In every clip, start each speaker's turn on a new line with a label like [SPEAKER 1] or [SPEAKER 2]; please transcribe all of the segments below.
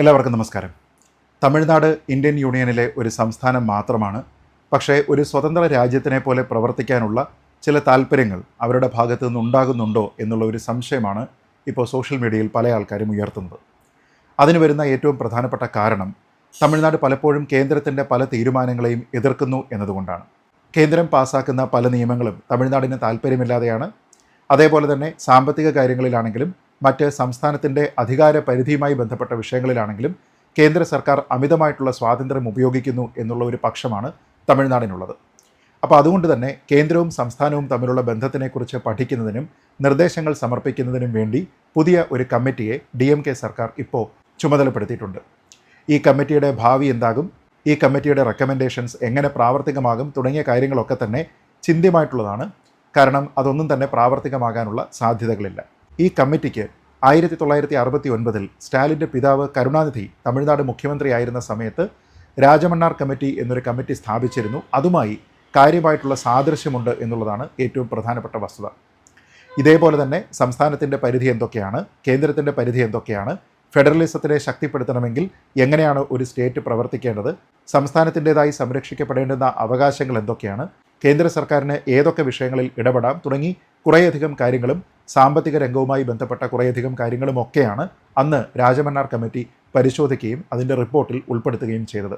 [SPEAKER 1] എല്ലാവർക്കും നമസ്കാരം. തമിഴ്നാട് ഇന്ത്യൻ യൂണിയനിലെ ഒരു സംസ്ഥാനം മാത്രമാണ്. പക്ഷേ ഒരു സ്വതന്ത്ര രാജ്യത്തിനെ പോലെ പ്രവർത്തിക്കാനുള്ള ചില താല്പര്യങ്ങൾ അവരുടെ ഭാഗത്തു നിന്ന് ഉണ്ടാകുന്നുണ്ടോ എന്നുള്ള ഒരു സംശയമാണ് ഇപ്പോൾ സോഷ്യൽ മീഡിയയിൽ പല ആൾക്കാരും ഉയർത്തുന്നത്. അതിന് വരുന്ന ഏറ്റവും പ്രധാനപ്പെട്ട കാരണം തമിഴ്നാട് പലപ്പോഴും കേന്ദ്രത്തിന്റെ പല തീരുമാനങ്ങളെയും എതിർക്കുന്നു എന്നതുകൊണ്ടാണ്. കേന്ദ്രം പാസാക്കുന്ന പല നിയമങ്ങളും തമിഴ്നാടിന് താല്പര്യമില്ലാതെയാണ്. അതേപോലെ തന്നെ സാമ്പത്തിക കാര്യങ്ങളിലാണെങ്കിലും മറ്റ് സംസ്ഥാനത്തിന്റെ അധികാര പരിധിയുമായി ബന്ധപ്പെട്ട വിഷയങ്ങളിലാണെങ്കിലും കേന്ദ്ര സർക്കാർ അമിതമായിട്ടുള്ള സ്വാതന്ത്ര്യം ഉപയോഗിക്കുന്നു എന്നുള്ള ഒരു പക്ഷമാണ് തമിഴ്നാടിനുള്ളത്. അപ്പോൾ അതുകൊണ്ട് തന്നെ കേന്ദ്രവും സംസ്ഥാനവും തമ്മിലുള്ള ബന്ധത്തിനെക്കുറിച്ച് പഠിക്കുന്നതിനും നിർദ്ദേശങ്ങൾ സമർപ്പിക്കുന്നതിനും വേണ്ടി പുതിയ ഒരു കമ്മിറ്റിയെ ഡി എം കെ സർക്കാർ ഇപ്പോൾ ചുമതലപ്പെടുത്തിയിട്ടുണ്ട്. ഈ കമ്മിറ്റിയുടെ ഭാവി എന്താകും? ഈ കമ്മിറ്റിയുടെ റെക്കമെൻഡേഷൻസ് എങ്ങനെ പ്രാവർത്തികമാകും? തുടങ്ങിയ കാര്യങ്ങളൊക്കെ തന്നെ ചിന്തിയമായിട്ടുള്ളതാണ് കാരണം അതൊന്നും തന്നെ പ്രാവർത്തികമാകാനുള്ള സാധ്യതകളില്ല. ഈ കമ്മിറ്റിക്ക് ആയിരത്തി തൊള്ളായിരത്തി അറുപത്തി ഒൻപതിൽ സ്റ്റാലിന്റെ പിതാവ് കരുണാനിധി തമിഴ്നാട് മുഖ്യമന്ത്രിയായിരുന്ന സമയത്ത് രാജമണ്ണാർ കമ്മിറ്റി എന്നൊരു കമ്മിറ്റി സ്ഥാപിച്ചിരുന്നു. അതുമായി കാര്യമായിട്ടുള്ള സാദൃശ്യമുണ്ട് എന്നുള്ളതാണ് ഏറ്റവും പ്രധാനപ്പെട്ട വസ്തുത. ഇതേപോലെ തന്നെ സംസ്ഥാനത്തിന്റെ പരിധി എന്തൊക്കെയാണ് കേന്ദ്രത്തിന്റെ പരിധി എന്തൊക്കെയാണ് ഫെഡറലിസത്തിനെ ശക്തിപ്പെടുത്തണമെങ്കിൽ എങ്ങനെയാണ് ഒരു സ്റ്റേറ്റ് പ്രവർത്തിക്കേണ്ടത് സംസ്ഥാനത്തിന്റെതായി സംരക്ഷിക്കപ്പെടേണ്ടുന്ന അവകാശങ്ങൾ എന്തൊക്കെയാണ് കേന്ദ്ര സർക്കാരിന് ഏതൊക്കെ വിഷയങ്ങളിൽ ഇടപെടാം തുടങ്ങി കുറേയധികം കാര്യങ്ങളും സാമ്പത്തിക രംഗവുമായി ബന്ധപ്പെട്ട കുറേയധികം കാര്യങ്ങളും ഒക്കെയാണ് അന്ന് രാജമന്നാർ കമ്മിറ്റി പരിശോധിക്കുകയും അതിന്റെ റിപ്പോർട്ടിൽ ഉൾപ്പെടുത്തുകയും ചെയ്തത്.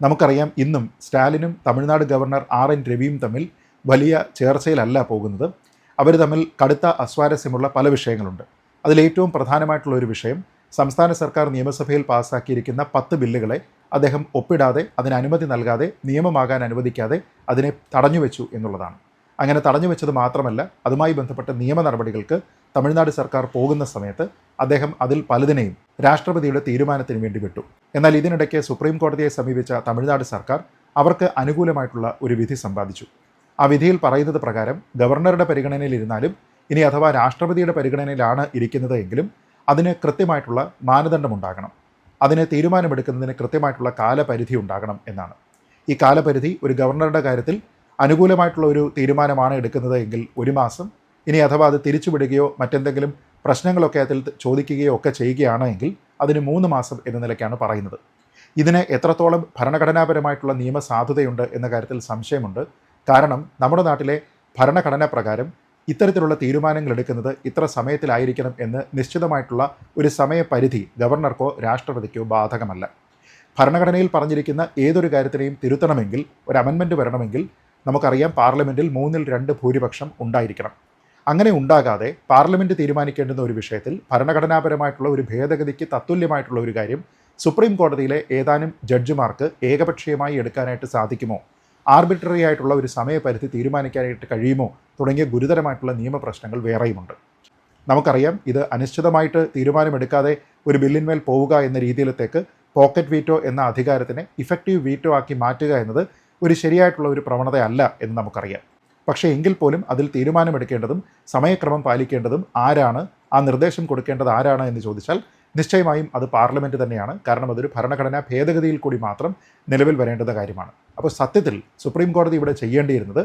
[SPEAKER 1] നമുക്കറിയാം ഇന്നും സ്റ്റാലിനും തമിഴ്നാട് ഗവർണർ ആർ എൻ രവിയും തമ്മിൽ വലിയ ചേർച്ചയിലല്ല പോകുന്നത്. അവർ തമ്മിൽ കടുത്ത അസ്വാരസ്യമുള്ള പല വിഷയങ്ങളുണ്ട്. അതിലേറ്റവും പ്രധാനമായിട്ടുള്ള ഒരു വിഷയം സംസ്ഥാന സർക്കാർ നിയമസഭയിൽ പാസാക്കിയിരിക്കുന്ന പത്ത് ബില്ലുകളെ അദ്ദേഹം ഒപ്പിടാതെ അതിന് അനുമതി നൽകാതെ നിയമമാകാൻ അനുവദിക്കാതെ അതിനെ തടഞ്ഞുവെച്ചു എന്നുള്ളതാണ്. അങ്ങനെ തടഞ്ഞു വെച്ചത് മാത്രമല്ല അതുമായി ബന്ധപ്പെട്ട നിയമ നടപടികൾക്ക് തമിഴ്നാട് സർക്കാർ പോകുന്ന സമയത്ത് അദ്ദേഹം അതിൽ പലതിനെയും രാഷ്ട്രപതിയുടെ തീരുമാനത്തിന് വേണ്ടി വിട്ടു. എന്നാൽ ഇതിനിടയ്ക്ക് സുപ്രീം കോടതിയെ സമീപിച്ച തമിഴ്നാട് സർക്കാർ അവർക്ക് അനുകൂലമായിട്ടുള്ള ഒരു വിധി സമ്പാദിച്ചു. ആ വിധിയിൽ പറയുന്നത് പ്രകാരം ഗവർണറുടെ പരിഗണനയിലിരുന്നാലും ഇനി അഥവാ രാഷ്ട്രപതിയുടെ പരിഗണനയിലാണ് ഇരിക്കുന്നത് എങ്കിലും അതിന് കൃത്യമായിട്ടുള്ള മാനദണ്ഡം ഉണ്ടാകണം അതിന് തീരുമാനമെടുക്കുന്നതിന് കൃത്യമായിട്ടുള്ള കാലപരിധി ഉണ്ടാകണം എന്നാണ്. ഈ കാലപരിധി ഒരു ഗവർണറുടെ കാര്യത്തിൽ അനുകൂലമായിട്ടുള്ള ഒരു തീരുമാനമാണ് എടുക്കുന്നത് എങ്കിൽ ഒരു മാസം ഇനി അഥവാ അത് തിരിച്ചുവിടുകയോ മറ്റെന്തെങ്കിലും പ്രശ്നങ്ങളൊക്കെ അതിൽ ചോദിക്കുകയോ ഒക്കെ ചെയ്യുകയാണെങ്കിൽ അതിന് മൂന്ന് മാസം എന്ന നിലയ്ക്കാണ് പറയുന്നത്. ഇതിന് എത്രത്തോളം ഭരണഘടനാപരമായിട്ടുള്ള നിയമസാധുതയുണ്ട് എന്ന കാര്യത്തിൽ സംശയമുണ്ട്. കാരണം നമ്മുടെ നാട്ടിലെ ഭരണഘടന പ്രകാരം ഇത്തരത്തിലുള്ള തീരുമാനങ്ങൾ എടുക്കുന്നത് ഇത്ര സമയത്തിലായിരിക്കണം എന്ന് നിശ്ചിതമായിട്ടുള്ള ഒരു സമയപരിധി ഗവർണർക്കോ രാഷ്ട്രപതിക്കോ ബാധകമല്ല. ഭരണഘടനയിൽ പറഞ്ഞിരിക്കുന്ന ഏതൊരു കാര്യത്തിനെയും തിരുത്തണമെങ്കിൽ ഒരു അമെൻമെന്റ് വരണമെങ്കിൽ നമുക്കറിയാം പാർലമെന്റിൽ മൂന്നിൽ രണ്ട് ഭൂരിപക്ഷം ഉണ്ടായിരിക്കണം. അങ്ങനെ ഉണ്ടാകാതെ പാർലമെന്റ് തീരുമാനിക്കേണ്ടുന്ന ഒരു വിഷയത്തിൽ ഭരണഘടനാപരമായിട്ടുള്ള ഒരു ഭേദഗതിക്ക് തത്തുല്യമായിട്ടുള്ള ഒരു കാര്യം സുപ്രീം കോടതിയിലെ ഏതാനും ജഡ്ജിമാർക്ക് ഏകപക്ഷീയമായി എടുക്കാനായിട്ട് സാധിക്കുമോ? ആർബിട്രറി ആയിട്ടുള്ള ഒരു സമയപരിധി തീരുമാനിക്കാനായിട്ട് കഴിയുമോ തുടങ്ങിയ ഗുരുതരമായിട്ടുള്ള നിയമപ്രശ്നങ്ങൾ വേറെയുമുണ്ട്. നമുക്കറിയാം ഇത് അനിശ്ചിതമായിട്ട് തീരുമാനമെടുക്കാതെ ഒരു ബില്ലിന്മേൽ പോവുക എന്ന രീതിയിലത്തേക്ക് പോക്കറ്റ് വീറ്റോ എന്ന അധികാരത്തിനെ ഇഫക്റ്റീവ് വീറ്റോ ആക്കി മാറ്റുക എന്നത് ഒരു ശരിയായിട്ടുള്ള ഒരു പ്രവണതയല്ല എന്ന് നമുക്കറിയാം. പക്ഷേ എങ്കിൽ പോലും അതിൽ തീരുമാനമെടുക്കേണ്ടതും സമയക്രമം പാലിക്കേണ്ടതും ആരാണ്? ആ നിർദ്ദേശം കൊടുക്കേണ്ടത് ആരാണ് എന്ന് ചോദിച്ചാൽ നിശ്ചയമായും അത് പാർലമെന്റ് തന്നെയാണ്. കാരണം അതൊരു ഭരണഘടനാ ഭേദഗതിയിൽ കൂടി മാത്രം നിലവിൽ വരേണ്ടുന്ന കാര്യമാണ്. അപ്പോൾ സത്യത്തിൽ സുപ്രീം കോടതി ഇവിടെ ചെയ്യേണ്ടിയിരുന്നത്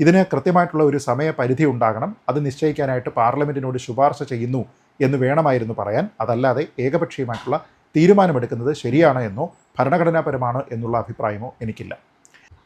[SPEAKER 1] ഇതിന് കൃത്യമായിട്ടുള്ള ഒരു സമയപരിധി ഉണ്ടാകണം. അത് നിശ്ചയിക്കാനായിട്ട് പാർലമെന്റിനോട് ശുപാർശ ചെയ്യുന്നു എന്ന് വേണമായിരുന്നു പറയാൻ. അതല്ലാതെ ഏകപക്ഷീയമായിട്ടുള്ള തീരുമാനമെടുക്കുന്നത് ശരിയാണ് എന്നോ ഭരണഘടനാപരമാണ് എന്നുള്ള അഭിപ്രായമോ എനിക്കില്ല.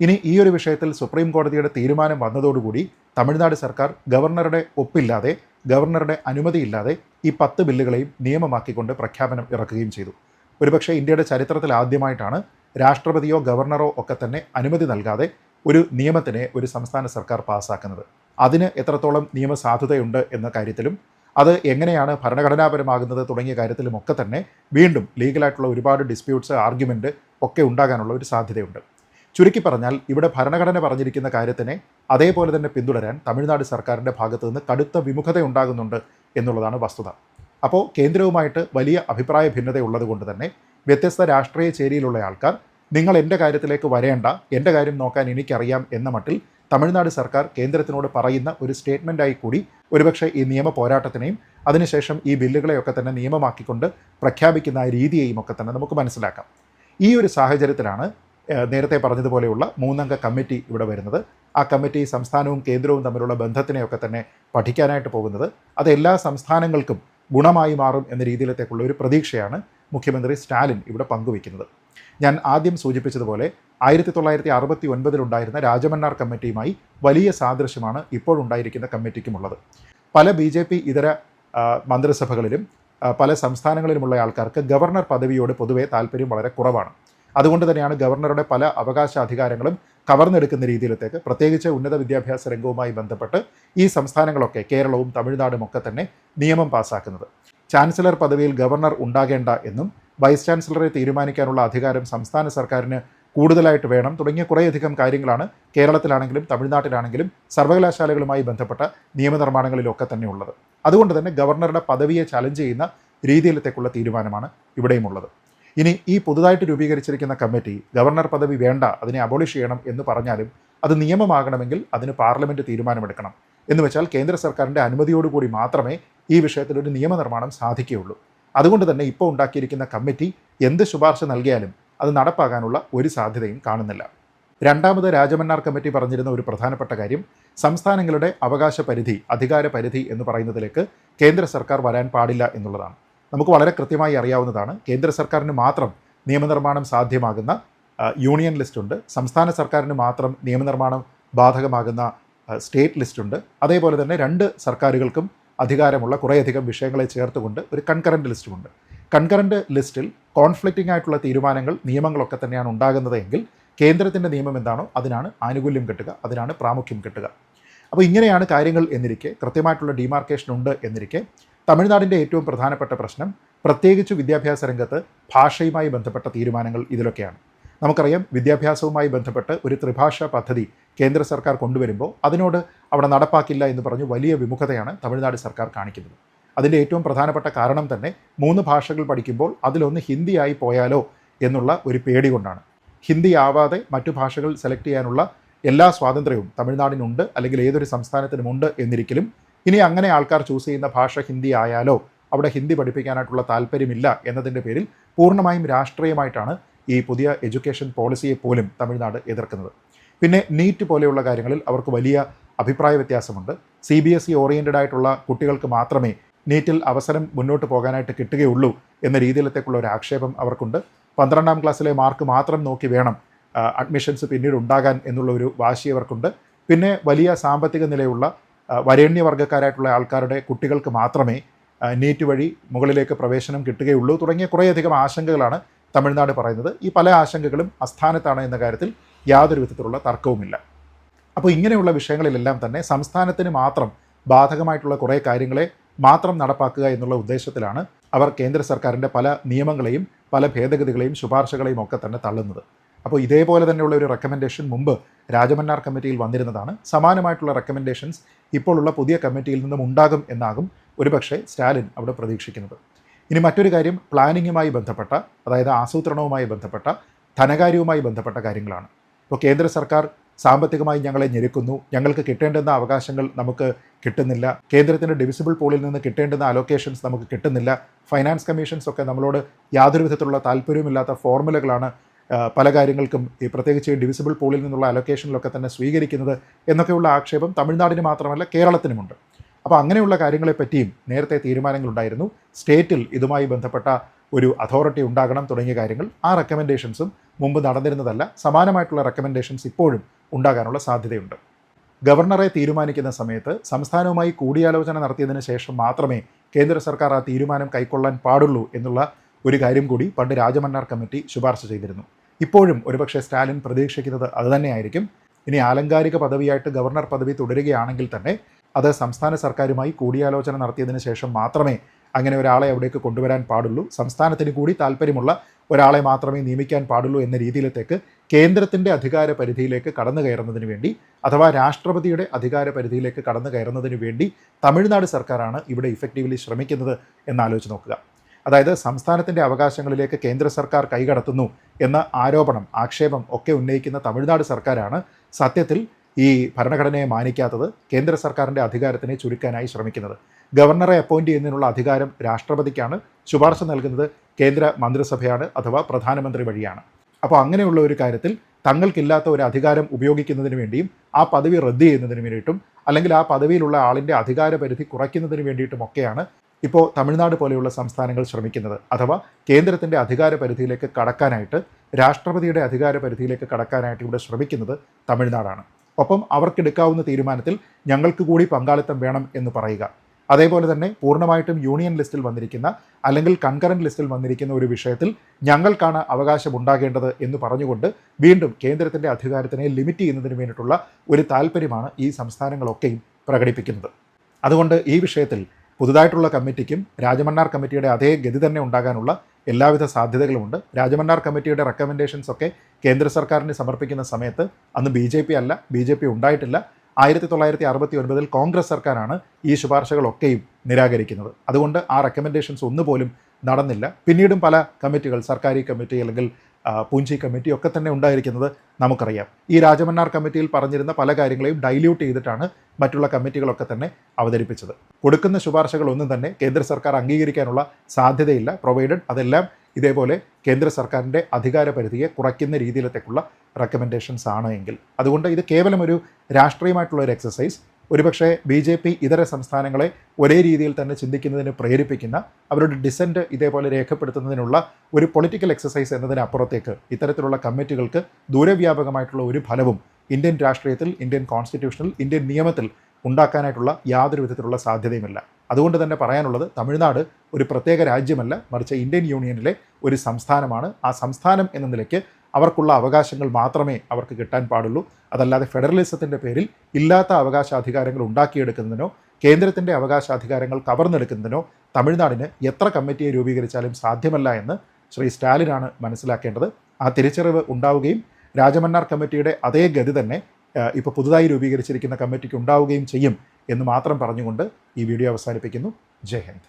[SPEAKER 1] ഇനി ഈ ഒരു വിഷയത്തിൽ സുപ്രീം കോടതിയുടെ തീരുമാനം വന്നതോടുകൂടി തമിഴ്നാട് സർക്കാർ ഗവർണറുടെ ഒപ്പില്ലാതെ ഗവർണറുടെ അനുമതിയില്ലാതെ ഈ പത്ത് ബില്ലുകളെയും നിയമമാക്കിക്കൊണ്ട് പ്രഖ്യാപനം ഇറക്കുകയും ചെയ്തു. ഒരുപക്ഷെ ഇന്ത്യയുടെ ചരിത്രത്തിൽ ആദ്യമായിട്ടാണ് രാഷ്ട്രപതിയോ ഗവർണറോ ഒക്കെ തന്നെ അനുമതി നൽകാതെ ഒരു നിയമത്തിനെ ഒരു സംസ്ഥാന സർക്കാർ പാസ്സാക്കുന്നത് അതിന് എത്രത്തോളം നിയമസാധുതയുണ്ട് എന്ന കാര്യത്തിലും അത് എങ്ങനെയാണ് ഭരണഘടനാപരമാകുന്നത് തുടങ്ങിയ കാര്യത്തിലും ഒക്കെ തന്നെ വീണ്ടും ലീഗലായിട്ടുള്ള ഒരുപാട് ഡിസ്പ്യൂട്ട്സ് ആർഗ്യുമെന്റ് ഒക്കെ ഉണ്ടാകാനുള്ള ഒരു സാധ്യതയുണ്ട്. ചുരുക്കി പറഞ്ഞാൽ ഇവിടെ ഭരണഘടന പറഞ്ഞിരിക്കുന്ന കാര്യത്തിനെ അതേപോലെ തന്നെ പിന്തുടരാൻ തമിഴ്നാട് സർക്കാരിന്റെ ഭാഗത്തു നിന്ന് കടുത്ത വിമുഖത ഉണ്ടാകുന്നുണ്ട് എന്നുള്ളതാണ് വസ്തുത. അപ്പോൾ കേന്ദ്രവുമായിട്ട് വലിയ അഭിപ്രായ ഭിന്നത ഉള്ളതുകൊണ്ട് തന്നെ വ്യത്യസ്ത രാഷ്ട്രീയ ചേരിയിലുള്ള ആൾക്കാർ നിങ്ങൾ എന്റെ കാര്യത്തിലേക്ക് വരേണ്ട എന്റെ കാര്യം നോക്കാൻ എനിക്കറിയാം എന്ന മട്ടിൽ തമിഴ്നാട് സർക്കാർ കേന്ദ്രത്തിനോട് പറയുന്ന ഒരു സ്റ്റേറ്റ്മെന്റായി കൂടി ഒരുപക്ഷെ ഈ നിയമ പോരാട്ടത്തിനെയും അതിനുശേഷം ഈ ബില്ലുകളെയൊക്കെ തന്നെ നിയമമാക്കിക്കൊണ്ട് പ്രഖ്യാപിക്കുന്ന ആ രീതിയെയും ഒക്കെ തന്നെ നമുക്ക് മനസ്സിലാക്കാം. ഈ ഒരു സാഹചര്യത്തിലാണ് നേരത്തെ പറഞ്ഞതുപോലെയുള്ള മൂന്നംഗ കമ്മിറ്റി ഇവിടെ വരുന്നത്. ആ കമ്മിറ്റി സംസ്ഥാനവും കേന്ദ്രവും തമ്മിലുള്ള ബന്ധത്തിനെയൊക്കെ തന്നെ പഠിക്കാനായിട്ട് പോകുന്നത്. അത് എല്ലാ സംസ്ഥാനങ്ങൾക്കും ഗുണമായി മാറും എന്ന രീതിയിലത്തേക്കുള്ള ഒരു പ്രതീക്ഷയാണ് മുഖ്യമന്ത്രി സ്റ്റാലിൻ ഇവിടെ പങ്കുവയ്ക്കുന്നത്. ഞാൻ ആദ്യം സൂചിപ്പിച്ചതുപോലെ ആയിരത്തി തൊള്ളായിരത്തി അറുപത്തി ഒൻപതിലുണ്ടായിരുന്ന രാജമന്നാർ കമ്മിറ്റിയുമായി വലിയ സാദൃശ്യമാണ് ഇപ്പോഴുണ്ടായിരിക്കുന്ന കമ്മിറ്റിക്കുമുള്ളത്. പല ബി ജെ പി ഇതര മന്ത്രിസഭകളിലും പല സംസ്ഥാനങ്ങളിലുമുള്ള ആൾക്കാർക്ക് ഗവർണർ പദവിയോട് പൊതുവേ താല്പര്യം വളരെ കുറവാണ്. അതുകൊണ്ട് തന്നെയാണ് ഗവർണറുടെ പല അവകാശ അധികാരങ്ങളും കവർന്നെടുക്കുന്ന രീതിയിലത്തേക്ക് പ്രത്യേകിച്ച് ഉന്നത വിദ്യാഭ്യാസ രംഗവുമായി ബന്ധപ്പെട്ട് ഈ സംസ്ഥാനങ്ങളൊക്കെ കേരളവും തമിഴ്നാടും ഒക്കെ തന്നെ നിയമം പാസാക്കുന്നത്. ചാൻസലർ പദവിയിൽ ഗവർണർ ഉണ്ടാകേണ്ട എന്നും വൈസ് ചാൻസലറെ തീരുമാനിക്കാനുള്ള അധികാരം സംസ്ഥാന സർക്കാരിന് കൂടുതലായിട്ട് വേണം തുടങ്ങിയ കുറേയധികം കാര്യങ്ങളാണ് കേരളത്തിലാണെങ്കിലും തമിഴ്നാട്ടിലാണെങ്കിലും സർവകലാശാലകളുമായി ബന്ധപ്പെട്ട നിയമനിർമ്മാണങ്ങളിലൊക്കെ തന്നെ ഉള്ളത്. അതുകൊണ്ട് തന്നെ ഗവർണറുടെ പദവിയെ ചലഞ്ച് ചെയ്യുന്ന രീതിയിലത്തേക്കുള്ള തീരുമാനമാണ് ഇവിടെയുമുള്ളത് ഇനി ഈ പുതുതായിട്ട് രൂപീകരിച്ചിരിക്കുന്ന കമ്മിറ്റി ഗവർണർ പദവി വേണ്ട അതിനെ അബോളിഷ് ചെയ്യണം എന്ന് പറഞ്ഞാലും അത് നിയമമാകണമെങ്കിൽ അതിന് പാർലമെന്റ് തീരുമാനമെടുക്കണം. എന്ന് വെച്ചാൽ കേന്ദ്ര സർക്കാരിന്റെ അനുമതിയോടുകൂടി മാത്രമേ ഈ വിഷയത്തിൽ ഒരു നിയമനിർമ്മാണം സാധിക്കുകയുള്ളൂ. അതുകൊണ്ട് തന്നെ ഇപ്പോൾ ഉണ്ടാക്കിയിരിക്കുന്ന കമ്മിറ്റി എന്ത് ശുപാർശ നൽകിയാലും അത് നടപ്പാകാനുള്ള ഒരു സാധ്യതയും കാണുന്നില്ല. രണ്ടാമത് രാജമന്നാർ കമ്മിറ്റി പറഞ്ഞിരുന്ന ഒരു പ്രധാനപ്പെട്ട കാര്യം സംസ്ഥാനങ്ങളുടെ അവകാശ പരിധി അധികാര പരിധി എന്ന് പറയുന്നതിലേക്ക് കേന്ദ്ര സർക്കാർ വരാൻ പാടില്ല എന്നുള്ളതാണ്. നമുക്ക് വളരെ കൃത്യമായി അറിയാവുന്നതാണ്. കേന്ദ്ര സർക്കാരിന് മാത്രം നിയമനിർമ്മാണം സാധ്യമാകുന്ന യൂണിയൻ ലിസ്റ്റുണ്ട് സംസ്ഥാന സർക്കാരിന് മാത്രം നിയമനിർമ്മാണം ബാധകമാകുന്ന സ്റ്റേറ്റ് ലിസ്റ്റുണ്ട് അതേപോലെ തന്നെ രണ്ട് സർക്കാരുകൾക്കും അധികാരമുള്ള കുറേയധികം വിഷയങ്ങളെ ചേർത്തുകൊണ്ട് ഒരു കൺകറന്റ് ലിസ്റ്റുമുണ്ട് കൺകറന്റ് ലിസ്റ്റിൽ കോൺഫ്ലിക്റ്റിംഗ് ആയിട്ടുള്ള തീരുമാനങ്ങൾ നിയമങ്ങളൊക്കെ തന്നെയാണ് ഉണ്ടാകുന്നത് എങ്കിൽ കേന്ദ്രത്തിന്റെ നിയമം എന്താണോ അതിനാണ് ആനുകൂല്യം കിട്ടുക അതിനാണ് പ്രാമുഖ്യം കിട്ടുക. അപ്പോൾ ഇങ്ങനെയാണ് കാര്യങ്ങൾ എന്നിരിക്കെ കൃത്യമായിട്ടുള്ള ഡിമാർക്കേഷൻ ഉണ്ട് എന്നിരിക്കെ തമിഴ്നാടിന്റെ ഏറ്റവും പ്രധാനപ്പെട്ട പ്രശ്നം പ്രത്യേകിച്ച് വിദ്യാഭ്യാസ രംഗത്ത് ഭാഷയുമായി ബന്ധപ്പെട്ട തീരുമാനങ്ങൾ ഇതിലൊക്കെയാണ്. നമുക്കറിയാം വിദ്യാഭ്യാസവുമായി ബന്ധപ്പെട്ട് ഒരു ത്രിഭാഷാ പദ്ധതി കേന്ദ്ര സർക്കാർ കൊണ്ടുവരുമ്പോൾ അതിനോട് അവിടെ നടപ്പാക്കില്ല എന്ന് പറഞ്ഞ് വലിയ വിമുഖതയാണ് തമിഴ്നാട് സർക്കാർ കാണിക്കുന്നത്. അതിന്റെ ഏറ്റവും പ്രധാനപ്പെട്ട കാരണം തന്നെ മൂന്ന് ഭാഷകൾ പഠിക്കുമ്പോൾ അതിലൊന്ന് ഹിന്ദിയായി പോയാലോ എന്നുള്ള ഒരു പേടി കൊണ്ടാണ്. ഹിന്ദി ആവാതെ മറ്റു ഭാഷകൾ സെലക്ട് ചെയ്യാനുള്ള എല്ലാ സ്വാതന്ത്ര്യവും തമിഴ്നാടിനുണ്ട് അല്ലെങ്കിൽ ഏതൊരു സംസ്ഥാനത്തിനുമുണ്ട് എന്നിരിക്കലും ഇനി അങ്ങനെ ആൾക്കാർ ചൂസ് ചെയ്യുന്ന ഭാഷ ഹിന്ദി ആയാലോ അവിടെ ഹിന്ദി പഠിപ്പിക്കാനായിട്ടുള്ള താല്പര്യമില്ല എന്നതിന്റെ പേരിൽ പൂർണമായും രാഷ്ട്രീയമായിട്ടാണ് ഈ പുതിയ എഡ്യൂക്കേഷൻ പോളിസിയെ പോലും തമിഴ്നാട് എതിർക്കുന്നത്. പിന്നെ നീറ്റ് പോലെയുള്ള കാര്യങ്ങളിൽ അവർക്ക് വലിയ അഭിപ്രായ വ്യത്യാസമുണ്ട്. C B S E oriented ആയിട്ടുള്ള കുട്ടികൾക്ക് മാത്രമേ നീറ്റിൽ അവസരം മുന്നോട്ട് പോകാനായിട്ട് കിട്ടുകയുള്ളൂ എന്ന രീതിയിലത്തേക്കുള്ള ഒരു ആക്ഷേപം അവർക്കുണ്ട്. പന്ത്രണ്ടാം ക്ലാസ്സിലെ മാർക്ക് മാത്രം നോക്കി വേണം അഡ്മിഷൻസ് പിന്നീട് ഉണ്ടാകാൻ എന്നുള്ള ഒരു വാശി അവർക്കുണ്ട്. പിന്നെ വലിയ സാമ്പത്തിക നിലയുള്ള വരേണ്യവർഗക്കാരായിട്ടുള്ള ആൾക്കാരുടെ കുട്ടികൾക്ക് മാത്രമേ നീറ്റ് വഴി മുകളിലേക്ക് പ്രവേശനം കിട്ടുകയുള്ളൂ തുടങ്ങിയ കുറേയധികം ആശങ്കകളാണ് തമിഴ്നാട് പറയുന്നത്. ഈ പല ആശങ്കകളും അസ്ഥാനത്താണ് എന്ന കാര്യത്തിൽ യാതൊരു വിധത്തിലുള്ള തർക്കവുമില്ല. അപ്പോൾ ഇങ്ങനെയുള്ള വിഷയങ്ങളിലെല്ലാം തന്നെ സംസ്ഥാനത്തിന് മാത്രം ബാധകമായിട്ടുള്ള കുറേ കാര്യങ്ങളെ മാത്രം നടപ്പാക്കുക എന്നുള്ള ഉദ്ദേശത്തിലാണ് അവർ കേന്ദ്ര സർക്കാരിന്റെ പല നിയമങ്ങളെയും പല ഭേദഗതികളെയും ശുപാർശകളെയും ഒക്കെ തന്നെ തള്ളുന്നത്. അപ്പോൾ ഇതേപോലെ തന്നെയുള്ള ഒരു റെക്കമെൻഡേഷൻ മുമ്പ് രാജമന്നാർ കമ്മിറ്റിയിൽ വന്നിരുന്നതാണ്. സമാനമായിട്ടുള്ള റെക്കമെൻഡേഷൻസ് ഇപ്പോഴുള്ള പുതിയ കമ്മിറ്റിയിൽ നിന്നും ഉണ്ടാകും എന്നാകും ഒരുപക്ഷെ സ്റ്റാലിൻ അവിടെ പ്രതീക്ഷിക്കുന്നത്. ഇനി മറ്റൊരു കാര്യം പ്ലാനിങ്ങുമായി ബന്ധപ്പെട്ട അതായത് ആസൂത്രണവുമായി ബന്ധപ്പെട്ട ധനകാര്യവുമായി ബന്ധപ്പെട്ട കാര്യങ്ങളാണ്. ഇപ്പോൾ കേന്ദ്ര സർക്കാർ സാമ്പത്തികമായി ഞങ്ങളെ ഞെരുക്കുന്നു. ഞങ്ങൾക്ക് കിട്ടേണ്ടുന്ന അവകാശങ്ങൾ നമുക്ക് കിട്ടുന്നില്ല. കേന്ദ്രത്തിന്റെ ഡിവിസിബിൾ പൂളിൽ നിന്ന് കിട്ടേണ്ടുന്ന അലോക്കേഷൻസ് നമുക്ക് കിട്ടുന്നില്ല. ഫൈനാൻസ് കമ്മീഷൻസ് ഒക്കെ നമ്മളോട് യാതൊരു വിധത്തിലുള്ള താല്പര്യമില്ലാത്ത ഫോർമുലകളാണ് പല കാര്യങ്ങൾക്കും ഈ പ്രത്യേകിച്ച് ഡിവിസിബിൾ പൂളിൽ നിന്നുള്ള അലൊക്കേഷനിലൊക്കെ തന്നെ സ്വീകരിക്കുന്നത് എന്നൊക്കെയുള്ള ആക്ഷേപം തമിഴ്നാടിന് മാത്രമല്ല കേരളത്തിനുമുണ്ട്. അപ്പോൾ അങ്ങനെയുള്ള കാര്യങ്ങളെപ്പറ്റിയും നേരത്തെ തീരുമാനങ്ങളുണ്ടായിരുന്നു. സ്റ്റേറ്റിൽ ഇതുമായി ബന്ധപ്പെട്ട ഒരു അതോറിറ്റി ഉണ്ടാകണം തുടങ്ങിയ കാര്യങ്ങൾ ആ റെക്കമെൻഡേഷൻസും മുമ്പ് നടന്നിരുന്നതല്ല സമാനമായിട്ടുള്ള റെക്കമെൻഡേഷൻസ് ഇപ്പോഴും ഉണ്ടാകാനുള്ള സാധ്യതയുണ്ട്. ഗവർണറെ തീരുമാനിക്കുന്ന സമയത്ത് സംസ്ഥാനവുമായി കൂടിയാലോചന നടത്തിയതിന് ശേഷം മാത്രമേ കേന്ദ്ര സർക്കാർ ആ തീരുമാനം കൈക്കൊള്ളാൻ പാടുള്ളൂ എന്നുള്ള ഒരു കാര്യം കൂടി പണ്ട് രാജമന്നാർ കമ്മിറ്റി ശുപാർശ ചെയ്തിരുന്നു. ഇപ്പോഴും ഒരുപക്ഷെ സ്റ്റാലിൻ പ്രതീക്ഷിക്കുന്നത് അതുതന്നെയായിരിക്കും ഇനി ആലങ്കാരിക പദവിയായിട്ട് ഗവർണർ പദവി തുടരുകയാണെങ്കിൽ തന്നെ അത് സംസ്ഥാന സർക്കാരുമായി കൂടിയാലോചന നടത്തിയതിന് ശേഷം മാത്രമേ അങ്ങനെ ഒരാളെ അവിടേക്ക് കൊണ്ടുവരാൻ പാടുള്ളൂ. സംസ്ഥാനത്തിന് കൂടി താല്പര്യമുള്ള ഒരാളെ മാത്രമേ നിയമിക്കാൻ പാടുള്ളൂ എന്ന രീതിയിലത്തേക്ക് കേന്ദ്രത്തിന്റെ അധികാര പരിധിയിലേക്ക് കടന്നു കയറുന്നതിന് വേണ്ടി അഥവാ രാഷ്ട്രപതിയുടെ അധികാര പരിധിയിലേക്ക് കടന്നു കയറുന്നതിന് വേണ്ടി തമിഴ്നാട് സർക്കാരാണ് ഇവിടെ ഇഫക്റ്റീവ്ലി ശ്രമിക്കുന്നത് എന്നാലോചിച്ച് നോക്കുക. അതായത് സംസ്ഥാനത്തിന്റെ അവകാശങ്ങളിലേക്ക് കേന്ദ്ര സർക്കാർ കൈകടത്തുന്നു എന്ന ആരോപണം ആക്ഷേപം ഒക്കെ ഉന്നയിക്കുന്ന തമിഴ്നാട് സർക്കാരാണ് സത്യത്തിൽ ഈ ഭരണഘടനയെ മാനിക്കാത്തത് കേന്ദ്ര സർക്കാരിന്റെ അധികാരത്തിനെ ചുരുക്കാനായി ശ്രമിക്കുന്നത്. ഗവർണറെ അപ്പോയിന്റ് ചെയ്യുന്നതിനുള്ള അധികാരം രാഷ്ട്രപതിക്കാണ് ശുപാർശ നൽകുന്നത് കേന്ദ്ര മന്ത്രിസഭയാണ് അഥവാ പ്രധാനമന്ത്രി വഴിയാണ്. അപ്പോൾ അങ്ങനെയുള്ള ഒരു കാര്യത്തിൽ തങ്ങൾക്കില്ലാത്ത ഒരു അധികാരം ഉപയോഗിക്കുന്നതിന് വേണ്ടിയും ആ പദവി റദ്ദ് ചെയ്യുന്നതിന് വേണ്ടിയിട്ടും അല്ലെങ്കിൽ ആ പദവിയിലുള്ള ആളിന്റെ അധികാര പരിധി കുറയ്ക്കുന്നതിന് വേണ്ടിയിട്ടുമൊക്കെയാണ് ഇപ്പോൾ തമിഴ്നാട് പോലെയുള്ള സംസ്ഥാനങ്ങൾ ശ്രമിക്കുന്നത്. അഥവാ കേന്ദ്രത്തിന്റെ അധികാര പരിധിയിലേക്ക് കടക്കാനായിട്ട് രാഷ്ട്രപതിയുടെ അധികാര പരിധിയിലേക്ക് കടക്കാനായിട്ട് ഇവിടെ ശ്രമിക്കുന്നത് തമിഴ്നാടാണ്. ഒപ്പം അവർക്കെടുക്കാവുന്ന തീരുമാനത്തിൽ ഞങ്ങൾക്ക് കൂടി പങ്കാളിത്തം വേണം എന്ന് പറയുക. അതേപോലെ തന്നെ പൂർണമായിട്ടും യൂണിയൻ ലിസ്റ്റിൽ വന്നിരിക്കുന്ന അല്ലെങ്കിൽ കൺകറന്റ് ലിസ്റ്റിൽ വന്നിരിക്കുന്ന ഒരു വിഷയത്തിൽ ഞങ്ങൾക്കാണ് അവകാശം ഉണ്ടാകേണ്ടത് എന്ന് പറഞ്ഞുകൊണ്ട് വീണ്ടും കേന്ദ്രത്തിന്റെ അധികാരത്തിനെ ലിമിറ്റ് ചെയ്യുന്നതിന് വേണ്ടിയിട്ടുള്ള ഒരു താല്പര്യമാണ് ഈ സംസ്ഥാനങ്ങളൊക്കെയും പ്രകടിപ്പിക്കുന്നത്. അതുകൊണ്ട് ഈ വിഷയത്തിൽ പുതുതായിട്ടുള്ള കമ്മിറ്റിക്കും രാജമണ്ണാർ കമ്മിറ്റിയുടെ അതേ ഗതി തന്നെ ഉണ്ടാകാനുള്ള എല്ലാവിധ സാധ്യതകളുമുണ്ട്. രാജമണ്ണാർ കമ്മിറ്റിയുടെ റെക്കമെൻഡേഷൻസ് ഒക്കെ കേന്ദ്ര സർക്കാരിന് സമർപ്പിക്കുന്ന സമയത്ത് അന്ന് ബി ജെ പി അല്ല ബി ജെ പി ഉണ്ടായിട്ടില്ല. ആയിരത്തി തൊള്ളായിരത്തി അറുപത്തി ഒൻപതിൽ കോൺഗ്രസ് സർക്കാരാണ് ഈ ശുപാർശകളൊക്കെയും നിരാകരിക്കുന്നത്. അതുകൊണ്ട് ആ റെക്കമെൻഡേഷൻസ് ഒന്നുപോലും നടന്നില്ല. പിന്നീടും പല കമ്മിറ്റികൾ സർക്കാരി കമ്മിറ്റി അല്ലെങ്കിൽ പൂഞ്ചി കമ്മിറ്റി ഒക്കെ തന്നെ ഉണ്ടായിരിക്കുന്നത് നമുക്കറിയാം. ഈ രാജമന്നാർ കമ്മിറ്റിയിൽ പറഞ്ഞിരുന്ന പല കാര്യങ്ങളെയും ഡൈല്യൂട്ട് ചെയ്തിട്ടാണ് മറ്റുള്ള കമ്മിറ്റികളൊക്കെ തന്നെ അവതരിപ്പിച്ചത്. കൊടുക്കുന്ന ശുപാർശകളൊന്നും തന്നെ കേന്ദ്ര സർക്കാർ അംഗീകരിക്കാനുള്ള സാധ്യതയില്ല. പ്രൊവൈഡഡ് അതെല്ലാം ഇതേപോലെ കേന്ദ്ര സർക്കാരിന്റെ അധികാര പരിധിയെ കുറയ്ക്കുന്ന രീതിയിലത്തേക്കുള്ള റെക്കമെൻഡേഷൻസ് ആണ് എങ്കിൽ. അതുകൊണ്ട് ഇത് കേവലം ഒരു രാഷ്ട്രീയമായിട്ടുള്ള ഒരു എക്സസൈസ് ഒരുപക്ഷെ ബി ജെ പി ഇതര സംസ്ഥാനങ്ങളെ ഒരേ രീതിയിൽ തന്നെ ചിന്തിക്കുന്നതിന് പ്രേരിപ്പിക്കുന്ന അവരുടെ ഡിസെന്റ് ഇതേപോലെ രേഖപ്പെടുത്തുന്നതിനുള്ള ഒരു പൊളിറ്റിക്കൽ എക്സസൈസ് എന്നതിനപ്പുറത്തേക്ക് ഇത്തരത്തിലുള്ള കമ്മിറ്റികൾക്ക് ദൂരവ്യാപകമായിട്ടുള്ള ഒരു ഫലവും ഇന്ത്യൻ രാഷ്ട്രീയത്തിൽ ഇന്ത്യൻ കോൺസ്റ്റിറ്റ്യൂഷനിൽ ഇന്ത്യൻ നിയമത്തിൽ ഉണ്ടാക്കാനായിട്ടുള്ള യാതൊരു വിധത്തിലുള്ള സാധ്യതയുമില്ല. അതുകൊണ്ട് തന്നെ പറയാനുള്ളത് തമിഴ്നാട് ഒരു പ്രത്യേക രാജ്യമല്ല മറിച്ച് ഇന്ത്യൻ യൂണിയനിലെ ഒരു സംസ്ഥാനമാണ്. ആ സംസ്ഥാനം എന്ന നിലയ്ക്ക് അവർക്കുള്ള അവകാശങ്ങൾ മാത്രമേ അവർക്ക് കിട്ടാൻ പാടുള്ളൂ. അതല്ലാതെ ഫെഡറലിസത്തിന്റെ പേരിൽ ഇല്ലാത്ത അവകാശാധികാരങ്ങൾ ഉണ്ടാക്കിയെടുക്കുന്നതിനോ കേന്ദ്രത്തിന്റെ അവകാശാധികാരങ്ങൾ കവർന്നെടുക്കുന്നതിനോ തമിഴ്നാടിന് എത്ര കമ്മിറ്റിയെ രൂപീകരിച്ചാലും സാധ്യമല്ല എന്ന് ശ്രീ സ്റ്റാലിനാണ് മനസ്സിലാക്കേണ്ടത്. ആ തിരിച്ചറിവ് ഉണ്ടാവുകയും രാജമന്നാർ കമ്മിറ്റിയുടെ അതേ ഗതി തന്നെ ഇപ്പോൾ പുതുതായി രൂപീകരിച്ചിരിക്കുന്ന കമ്മിറ്റിക്ക് ഉണ്ടാവുകയും ചെയ്യും എന്ന് മാത്രം പറഞ്ഞുകൊണ്ട് ഈ വീഡിയോ അവസാനിപ്പിക്കുന്നു. ജയ് ഹിന്ദ്.